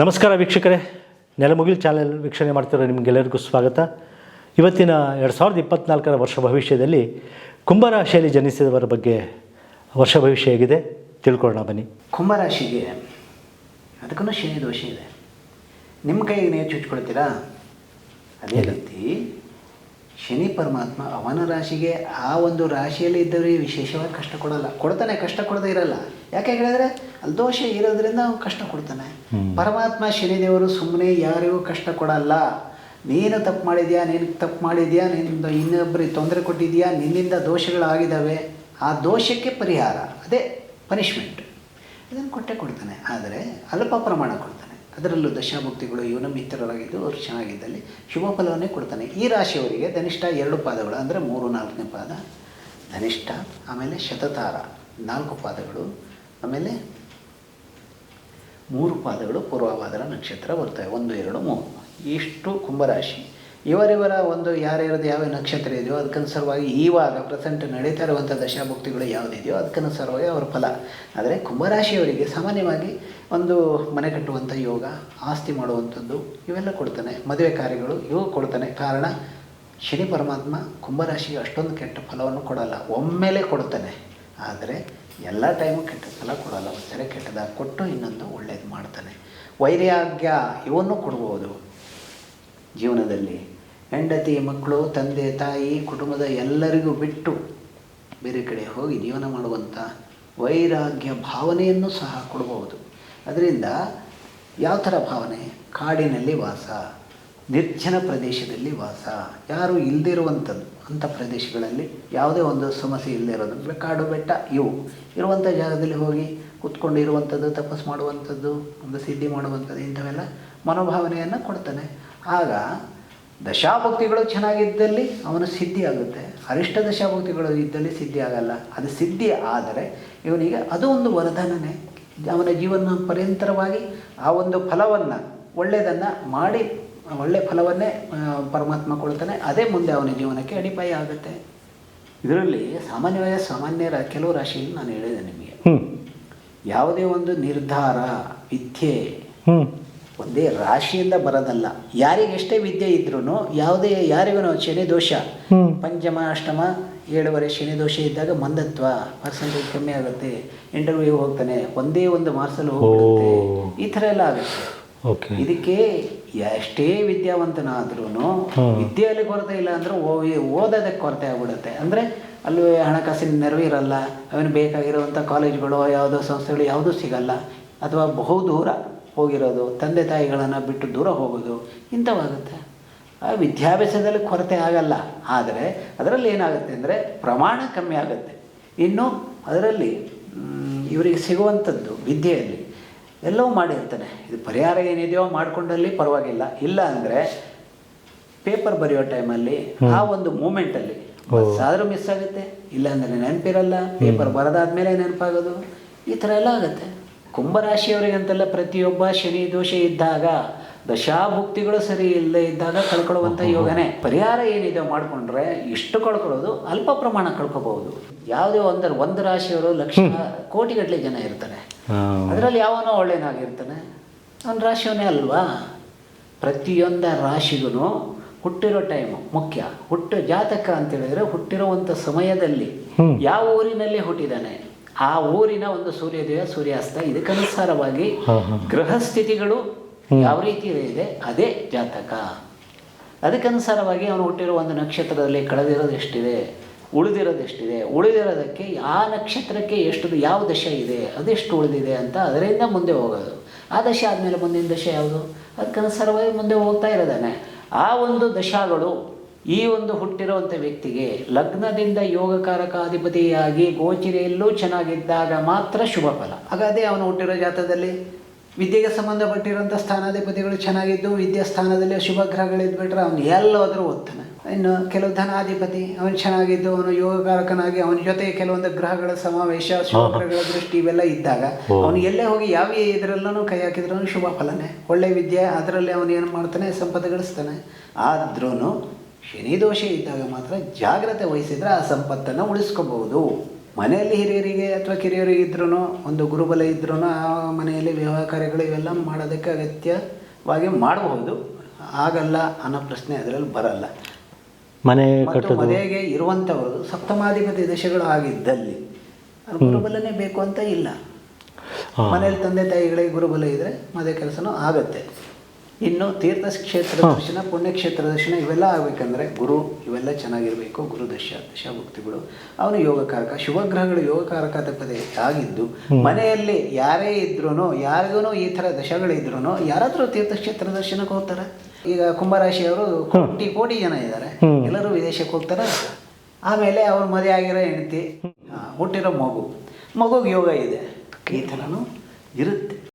ನಮಸ್ಕಾರ ವೀಕ್ಷಕರೇ. ನೆಲಮುಗಿಲ್ ಚಾನೆಲ್ ವೀಕ್ಷಣೆ ಮಾಡ್ತಿರೋ ನಿಮಗೆಲ್ಲರಿಗೂ ಸ್ವಾಗತ. ಇವತ್ತಿನ ಎರಡು ಸಾವಿರದ ಇಪ್ಪತ್ತ್ನಾಲ್ಕರ ವರ್ಷ ಭವಿಷ್ಯದಲ್ಲಿ ಕುಂಭರಾಶಿಯಲ್ಲಿ ಜನಿಸಿದವರ ಬಗ್ಗೆ ವರ್ಷ ಭವಿಷ್ಯ ಹೇಗಿದೆ ತಿಳ್ಕೊಳ್ಳೋಣ ಬನ್ನಿ. ಕುಂಭರಾಶಿಗೆ ಅದಕ್ಕೂ ಶನಿ ದೋಷ ಇದೆ. ನಿಮ್ಮ ಕೈಗೆ ನೀವು ಚುಚ್ಕೊಳ್ತೀರಾ? ಅದೇ ರೀತಿ ಶನಿ ಪರಮಾತ್ಮ ಅವನ ರಾಶಿಗೆ ಆ ಒಂದು ರಾಶಿಯಲ್ಲಿ ಇದ್ದವರಿಗೆ ವಿಶೇಷವಾಗಿ ಕಷ್ಟ ಕೊಡಲ್ಲ. ಕೊಡ್ತಾನೆ ಕಷ್ಟ ಕೊಡದೇ ಇರಲ್ಲ. ಯಾಕೆ ಹೇಳಿದ್ರೆ ಅಲ್ಲಿ ದೋಷ ಇರೋದ್ರಿಂದ ಅವನು ಕಷ್ಟ ಕೊಡ್ತಾನೆ. ಪರಮಾತ್ಮ ಶನಿದೇವರು ಸುಮ್ಮನೆ ಯಾರಿಗೂ ಕಷ್ಟ ಕೊಡಲ್ಲ. ನೀನು ತಪ್ಪು ಮಾಡಿದ್ಯಾ ನೀನು ತಪ್ಪು ಮಾಡಿದ್ಯಾ ನಿನ್ನ ಇನ್ನೊಬ್ಬರಿಗೆ ತೊಂದರೆ ಕೊಟ್ಟಿದ್ಯಾ ನಿನ್ನಿಂದ ದೋಷಗಳಾಗಿದ್ದಾವೆ. ಆ ದೋಷಕ್ಕೆ ಪರಿಹಾರ ಅದೇ ಪನಿಷ್ಮೆಂಟ್ ಇದನ್ನು ಕೊಟ್ಟೆ ಕೊಡ್ತಾನೆ. ಆದರೆ ಅಲ್ಪ ಪ್ರಮಾಣ ಕೊಡ್ತಾನೆ. ಅದರಲ್ಲೂ ದಶಾಭುಕ್ತಿಗಳು ಇವನ ಮಿತ್ರರಾಗಿದ್ದು ಅವರು ಚೆನ್ನಾಗಿದ್ದಲ್ಲಿ ಶುಭ ಫಲವನ್ನೇ ಕೊಡ್ತಾನೆ. ಈ ರಾಶಿಯವರಿಗೆ ಧನಿಷ್ಠ ಎರಡು ಪಾದಗಳು ಅಂದರೆ ಮೂರು ನಾಲ್ಕನೇ ಪಾದ. ಧನಿಷ್ಠ ಆಮೇಲೆ ಶತತಾರ ನಾಲ್ಕು ಪಾದಗಳು. ಆಮೇಲೆ ಮೂರು ಪಾದಗಳು ಪೂರ್ವಭಾದ್ರ ನಕ್ಷತ್ರ ಬರ್ತವೆ. ಒಂದು, ಎರಡು, ಮೂರು. ಇಷ್ಟು ಕುಂಭರಾಶಿ? ಇವರಿವರ ಒಂದು ಯಾರ್ಯಾರದು ಯಾವ ನಕ್ಷತ್ರ ಇದೆಯೋ ಅದಕ್ಕನುಸಾರವಾಗಿ ಈವಾಗ ಪ್ರೆಸೆಂಟ್ ನಡೀತಾ ಇರುವಂಥ ದಶಾಭುಕ್ತಿಗಳು ಯಾವುದಿದೆಯೋ ಅದಕ್ಕನುಸಾರವಾಗಿ ಅವರ ಫಲ. ಆದರೆ ಕುಂಭರಾಶಿಯವರಿಗೆ ಸಾಮಾನ್ಯವಾಗಿ ಒಂದು ಮನೆ ಕಟ್ಟುವಂಥ ಯೋಗ, ಆಸ್ತಿ ಮಾಡುವಂಥದ್ದು ಇವೆಲ್ಲ ಕೊಡ್ತಾನೆ. ಮದುವೆ ಕಾರ್ಯಗಳು ಇವು ಕೊಡ್ತಾನೆ. ಕಾರಣ ಶನಿ ಪರಮಾತ್ಮ ಕುಂಭರಾಶಿಗೆ ಅಷ್ಟೊಂದು ಕೆಟ್ಟ ಫಲವನ್ನು ಕೊಡಲ್ಲ. ಒಮ್ಮೆಲೇ ಕೊಡ್ತಾನೆ. ಆದರೆ ಎಲ್ಲ ಟೈಮು ಕೆಟ್ಟ ಕೊಡೋಲ್ಲ, ಒಂದ್ಸರಿ ಕೆಟ್ಟದಾಗಿ ಕೊಟ್ಟು ಇನ್ನೊಂದು ಒಳ್ಳೇದು ಮಾಡ್ತಾನೆ. ವೈರಾಗ್ಯ, ಇವನ್ನು ಕೊಡ್ಬೋದು ಜೀವನದಲ್ಲಿ. ಹೆಂಡತಿ, ಮಕ್ಕಳು, ತಂದೆ, ತಾಯಿ, ಕುಟುಂಬದ ಎಲ್ಲರಿಗೂ ಬಿಟ್ಟು ಬೇರೆ ಕಡೆ ಹೋಗಿ ಜೀವನ ಮಾಡುವಂಥ ವೈರಾಗ್ಯ ಭಾವನೆಯನ್ನು ಸಹ ಕೊಡಬಹುದು ಅದರಿಂದ ಯಾವ ಥರ ಭಾವನೆ? ಕಾಡಿನಲ್ಲಿ ವಾಸ. ನಿರ್ಜನ ಪ್ರದೇಶದಲ್ಲಿ ವಾಸ. ಯಾರು ಇಲ್ಲದಿರುವಂಥದ್ದು ಅಂಥ ಪ್ರದೇಶಗಳಲ್ಲಿ ಯಾವುದೇ ಒಂದು ಸಮಸ್ಯೆ ಇಲ್ಲದೆ ಇರೋದು. ಕಾಡು ಬೆಟ್ಟ, ಇವು. ಇರುವಂಥ ಜಾಗದಲ್ಲಿ ಹೋಗಿ ಕೂತ್ಕೊಂಡು ಇರುವಂಥದ್ದು ತಪಸ್ಸು ಮಾಡುವಂಥದ್ದು, ಒಂದು ಸಿದ್ಧಿ ಮಾಡುವಂಥದ್ದು, ಇಂಥವೆಲ್ಲ ಮನೋಭಾವನೆಯನ್ನು ಕೊಡ್ತಾನೆ. ಆಗ ದಶಾಭಕ್ತಿಗಳು ಚೆನ್ನಾಗಿದ್ದಲ್ಲಿ ಅವನು ಸಿದ್ಧಿ ಆಗುತ್ತೆ. ಅರಿಷ್ಟ ದಶಾಭಕ್ತಿಗಳು ಇದ್ದಲ್ಲಿ ಸಿದ್ಧಿ ಆಗಲ್ಲ. ಅದು ಸಿದ್ಧಿ ಆದರೆ ಇವನಿಗೆ ಅದು ಒಂದು ವರದಾನನೇ ಅವನ ಜೀವನ ಪರ್ಯಂತರವಾಗಿ ಆ ಒಂದು ಫಲವನ್ನು, ಒಳ್ಳೆಯದನ್ನು ಮಾಡಿ ಒಳ್ಳೆ ಫಲವನ್ನೇ ಪರಮಾತ್ಮ ಕೊಡ್ತಾನೆ ಅದೇ ಮುಂದೆ ಅವನ ಜೀವನಕ್ಕೆ ಅಡಿಪಾಯ ಆಗುತ್ತೆ. ಇದರಲ್ಲಿ ಸಾಮಾನ್ಯವಾದ ಸಾಮಾನ್ಯರ ಕೆಲವು ರಾಶಿಯನ್ನು ನಾನು ಹೇಳಿದೆ ನಿಮಗೆ. ಯಾವುದೇ ಒಂದು ನಿರ್ಧಾರ ವಿದ್ಯೆ ಒಂದೇ ರಾಶಿಯಿಂದ ಬರೋದಲ್ಲ. ಯಾರಿಗೆಷ್ಟೇ ವಿದ್ಯೆ ಇದ್ರೂ ಯಾವುದೇ ಯಾರಿಗೂ ಶನಿ ದೋಷ. ಪಂಚಮ ಅಷ್ಟಮ ಏಳುವರೆ ಶನಿ ದೋಷ ಇದ್ದಾಗ ಮಂದತ್ವ ಪರ್ಸೆಂಟೇಜ್ ಕಮ್ಮಿ ಆಗುತ್ತೆ. ಇಂಟರ್ವ್ಯೂ ಹೋಗ್ತಾನೆ. ಒಂದೇ ಒಂದು ಮಾರ್ಸಲ್ಲಿ ಹೋಗುತ್ತೆ. ಈ ಥರ ಎಲ್ಲ ಆಗುತ್ತೆ. ಇದಕ್ಕೆ ಎಷ್ಟೇ ವಿದ್ಯಾವಂತನಾದ್ರೂ. ವಿದ್ಯೆಯಲ್ಲಿ ಕೊರತೆ ಇಲ್ಲ ಅಂದ್ರೆ ಓದೋದಕ್ಕೆ ಕೊರತೆ ಆಗ್ಬಿಡುತ್ತೆ. ಅಂದರೆ ಅಲ್ಲಿ ಹಣಕಾಸಿನ ನೆರವು ಇರಲ್ಲ ಅವನು ಬೇಕಾಗಿರುವಂಥ ಕಾಲೇಜ್ಗಳು ಯಾವುದೋ ಸಂಸ್ಥೆಗಳು ಯಾವುದೂ ಸಿಗಲ್ಲ. ಅಥವಾ ಬಹು ದೂರ ಹೋಗಿರೋದು ತಂದೆ ತಾಯಿಗಳನ್ನು ಬಿಟ್ಟು ದೂರ ಹೋಗೋದು ಇಂಥವಾಗುತ್ತೆ. ಆ ವಿದ್ಯಾಭ್ಯಾಸದಲ್ಲಿ ಕೊರತೆ ಆಗಲ್ಲ. ಆದರೆ ಅದರಲ್ಲಿ ಏನಾಗುತ್ತೆ ಅಂದರೆ ಪ್ರಮಾಣ ಕಮ್ಮಿ ಆಗುತ್ತೆ. ಇನ್ನು ಅದರಲ್ಲಿ ಇವರಿಗೆ ಸಿಗುವಂಥದ್ದು ವಿದ್ಯೆಯಲ್ಲಿ ಎಲ್ಲವೂ ಮಾಡಿರ್ತಾನೆ. ಇದು ಪರಿಹಾರ ಏನಿದೆಯೋ ಮಾಡಿಕೊಂಡಲ್ಲಿ ಪರವಾಗಿಲ್ಲ. ಇಲ್ಲ ಅಂದರೆ ಪೇಪರ್ ಬರೆಯೋ ಟೈಮಲ್ಲಿ ಆ ಒಂದು ಮೂಮೆಂಟಲ್ಲಿ ಆದರೂ ಮಿಸ್ ಆಗುತ್ತೆ. ಇಲ್ಲಾಂದರೆ ನೆನಪಿರಲ್ಲ. ಪೇಪರ್ ಬರೆದಾದ್ಮೇಲೆ ನೆನಪಾಗೋದು. ಈ ಥರ ಎಲ್ಲ ಆಗುತ್ತೆ. ಕುಂಭರಾಶಿಯವರಿಗಂತೆಲ್ಲ ಪ್ರತಿಯೊಬ್ಬ ಶನಿ ದೋಷ ಇದ್ದಾಗ ದಶಾಭುಕ್ತಿಗಳು ಸರಿ ಇಲ್ಲದೆ ಇದ್ದಾಗ ಕಳ್ಕೊಳ್ಳುವಂಥ ಯೋಗನೇ. ಪರಿಹಾರ ಏನಿದೆ ಮಾಡಿಕೊಂಡ್ರೆ ಇಷ್ಟು ಕಳ್ಕೊಳ್ಳೋದು ಅಲ್ಪ ಪ್ರಮಾಣ ಕಳ್ಕೊಬಹುದು. ಯಾವುದೇ ಒಂದರ ಒಂದು ರಾಶಿಯವರು ಲಕ್ಷ ಕೋಟಿಗಟ್ಟಲೆ ಜನ ಇರ್ತಾರೆ. ಅದರಲ್ಲಿ ಯಾವನೋ ಒಳ್ಳೇನಾಗಿರ್ತಾನೆ. ಅವನ ರಾಶಿಯವನೇ ಅಲ್ವಾ? ಪ್ರತಿಯೊಂದ ರಾಶಿಗೂ ಹುಟ್ಟಿರೋ ಟೈಮು ಮುಖ್ಯ. ಹುಟ್ಟು ಜಾತಕ ಅಂತ ಹೇಳಿದ್ರೆ ಹುಟ್ಟಿರುವಂಥ ಸಮಯದಲ್ಲಿ ಯಾವ ಊರಿನಲ್ಲಿ ಹುಟ್ಟಿದಾನೆ? ಆ ಊರಿನ ಒಂದು ಸೂರ್ಯೋದಯ ಸೂರ್ಯಾಸ್ತ ಇದಕ್ಕನುಸಾರವಾಗಿ ಗ್ರಹ ಸ್ಥಿತಿಗಳು ಯಾವ ರೀತಿ ಇದೆ? ಅದೇ ಜಾತಕ. ಅದಕ್ಕನುಸಾರವಾಗಿ ಅವನು ಹುಟ್ಟಿರೋ ಒಂದು ನಕ್ಷತ್ರದಲ್ಲಿ ಕಳೆದಿರೋದು ಎಷ್ಟಿದೆ? ಉಳಿದಿರೋದು ಎಷ್ಟಿದೆ? ಉಳಿದಿರೋದಕ್ಕೆ ಆ ನಕ್ಷತ್ರಕ್ಕೆ ಎಷ್ಟು ಯಾವ ದಶೆ ಇದೆ? ಅದೆಷ್ಟು ಉಳಿದಿದೆ ಅಂತ ಅದರಿಂದ ಮುಂದೆ ಹೋಗೋದು. ಆ ದಶೆ ಆದಮೇಲೆ ಮುಂದಿನ ದಶೆ ಯಾವುದು? ಅದಕ್ಕನುಸಾರವಾಗಿ ಮುಂದೆ ಹೋಗ್ತಾ ಇರೋದಾನೆ. ಆ ಒಂದು ದಶಾಗಳು ಈ ಒಂದು ಹುಟ್ಟಿರುವಂಥ ವ್ಯಕ್ತಿಗೆ ಲಗ್ನದಿಂದ ಯೋಗಕಾರಕಾಧಿಪತಿಯಾಗಿ ಗೋಚರಿಯಲ್ಲೂ ಚೆನ್ನಾಗಿದ್ದಾಗ ಮಾತ್ರ ಶುಭ ಫಲ. ಹಾಗಾದರೆ ಅವನು ಹುಟ್ಟಿರೋ ಜಾತದಲ್ಲಿ ವಿದ್ಯೆಗೆ ಸಂಬಂಧಪಟ್ಟಿರುವಂಥ ಸ್ಥಾನಾಧಿಪತಿಗಳು ಚೆನ್ನಾಗಿದ್ದು, ವಿದ್ಯಾ ಸ್ಥಾನದಲ್ಲಿ ಶುಭ ಗ್ರಹಗಳಿದ್ಬಿಟ್ರೆ ಅವನು ಎಲ್ಲೋದರೂ ಓದ್ತಾನೆ. ಇನ್ನು ಕೆಲವು ಧನಾಧಿಪತಿ ಅವನು ಚೆನ್ನಾಗಿದ್ದು ಅವನು ಯೋಗಕಾರಕನಾಗಿ ಅವನ ಜೊತೆ ಕೆಲವೊಂದು ಗ್ರಹಗಳ ಸಮಾವೇಶ ಶುಭ ದೃಷ್ಟಿ ಇವೆಲ್ಲ ಇದ್ದಾಗ ಅವನು ಎಲ್ಲೇ ಹೋಗಿ ಯಾವ ಇದರಲ್ಲೂ ಕೈ ಹಾಕಿದ್ರೂ ಶುಭ ಫಲನೇ. ಒಳ್ಳೆ ವಿದ್ಯೆ ಅದರಲ್ಲಿ ಅವನು ಏನು ಮಾಡ್ತಾನೆ? ಸಂಪತ್ತು ಗಳಿಸ್ತಾನೆ ಆದ್ರೂ ಶನಿ ದೋಷ ಇದ್ದಾಗ ಮಾತ್ರ ಜಾಗ್ರತೆ ವಹಿಸಿದ್ರೆ ಆ ಸಂಪತ್ತನ್ನು ಉಳಿಸ್ಕೋಬಹುದು. ಮನೆಯಲ್ಲಿ ಹಿರಿಯರಿಗೆ ಅಥವಾ ಕಿರಿಯರಿಗೆ ಇದ್ರೂ ಒಂದು ಗುರುಬಲ ಇದ್ರೂ ಆ ಮನೆಯಲ್ಲಿ ವಿವಾಹ ಕಾರ್ಯಗಳು ಇವೆಲ್ಲ ಮಾಡೋದಕ್ಕೆ ಅಗತ್ಯವಾಗಿ ಮಾಡಬಹುದು. ಆಗಲ್ಲ ಅನ್ನೋ ಪ್ರಶ್ನೆ ಅದರಲ್ಲಿ ಬರಲ್ಲ. ಮನೆ ಕಟ್ಟೋದು. ಮದುವೆಗೆ ಇರುವಂಥವರು ಸಪ್ತಮಾಧಿಪತಿ ದಶೆಗಳು ಆಗಿದ್ದಲ್ಲಿ ಗುರುಬಲನೇ ಬೇಕು ಅಂತ ಇಲ್ಲ. ಮನೇಲಿ ತಂದೆ ತಾಯಿಗಳಿಗೆ ಗುರುಬಲ ಇದ್ದರೆ ಮದುವೆ ಕೆಲಸನೂ ಆಗತ್ತೆ. ಇನ್ನು ತೀರ್ಥ ಕ್ಷೇತ್ರ ದರ್ಶನ ಪುಣ್ಯಕ್ಷೇತ್ರ ದರ್ಶನ ಇವೆಲ್ಲ ಆಗಬೇಕಂದ್ರೆ ಗುರು ಇವೆಲ್ಲ ಚೆನ್ನಾಗಿರಬೇಕು. ಗುರು ದಶ ದಶಾಭುಕ್ತಿಗಳು. ಅವನು ಯೋಗಕಾರಕ. ಶುಭಗ್ರಹಗಳು ಯೋಗಕಾರಕತೆ ಆಗಿದ್ದು ಮನೆಯಲ್ಲಿ ಯಾರೇ ಇದ್ರೂ ಯಾರಿಗೂ ಈ ಥರ ದಶಗಳಿದ್ರೂ ಯಾರಾದರೂ ತೀರ್ಥಕ್ಷೇತ್ರ ದರ್ಶನಕ್ಕೆ ಹೋಗ್ತಾರೆ? ಈಗ ಕುಂಭರಾಶಿಯವರು ಕೋಟಿ ಕೋಟಿ ಜನ ಇದ್ದಾರೆ. ಎಲ್ಲರೂ ವಿದೇಶಕ್ಕೆ ಹೋಗ್ತಾರೆ? ಆಮೇಲೆ ಅವ್ರ ಮದುವೆ ಆಗಿರೋ ಹೆಂಡತಿ ಹುಟ್ಟಿರೋ ಮಗು. ಮಗುಗೆ ಯೋಗ ಇದೆ. ಈ ಥರನೂ ಇರುತ್ತೆ.